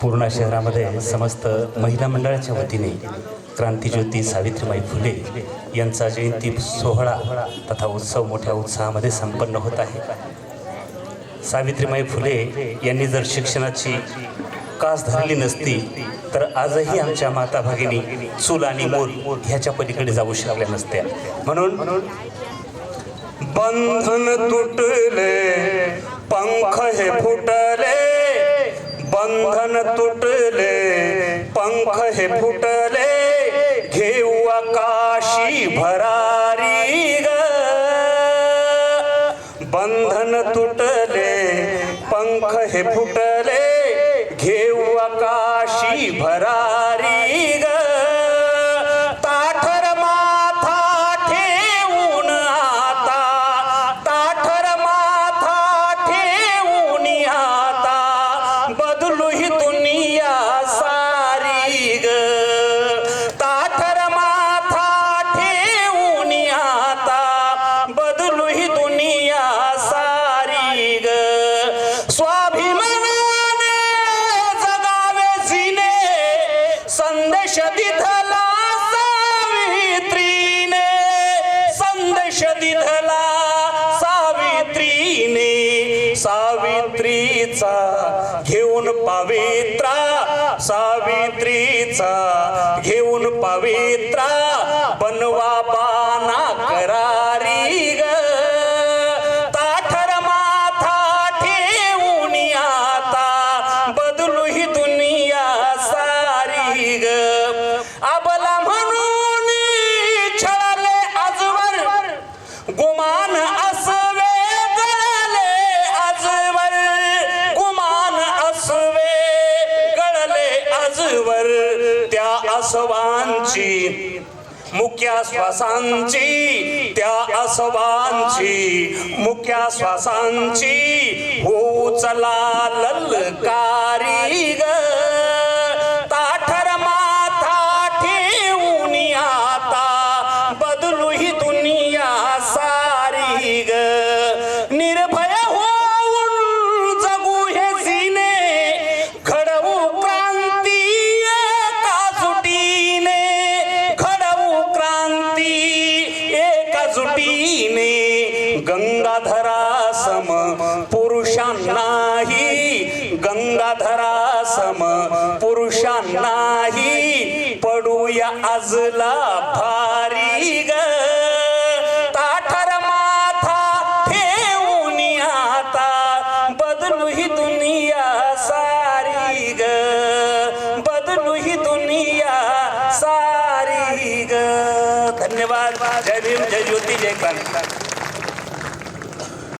पूर्णा शहरामध्ये समस्त महिला मंडळाच्या वतीने क्रांतीज्योती सावित्रीबाई फुले यांचा जयंती सोहळा तथा उत्सव मोठ्या उत्साहामध्ये संपन्न होत आहे. सावित्रीबाई फुले यांनी जर शिक्षणाची कास धरली नसती तर आजही आमच्या माता भगिनी चूल आणि मूल ह्याच्या पलीकडे जाऊ शकल्या नसत्या. म्हणून बंधन तुटले पंख हे फुटले बंधन तुटले पंख हे फुटले घेऊ आकाशी भरारी ग. बंधन तुटले पंख हे फुटले घेऊ आकाशी भरारी ही दुनिया सारी ग. ताठर माथा ठेवून आता बदलू ही दुनिया सारी ग. स्वाभिमानाने जगावे जिने संदेश दिधला सावित्रीने संदेश दिधला सावित्रीने सावित्रीचा घेऊन पवित्रा सावित्रीचा घेऊन पवित्रा बनवा बाना करारी ग. ताठर माथा ठेवून आता बदलू ही दुनिया सारी ग. अबला म्हणून छळले आजवर गुमान वर त्या असवांची मुक्या श्वासांची त्या असवांची मुख्या श्वासांची हो चला ललकारी. गंगाधरा सम पुरुषांनाही गंगाधरा सम पुरुषांनाही पडूया आजला भारी ग. ताठर माथा ठेवून आता बदलू ही दुनिया सारी ग. बदलू ही दुनिया सारी ग. धन्यवाद. जय भीम जय ज्योती जय क्रांती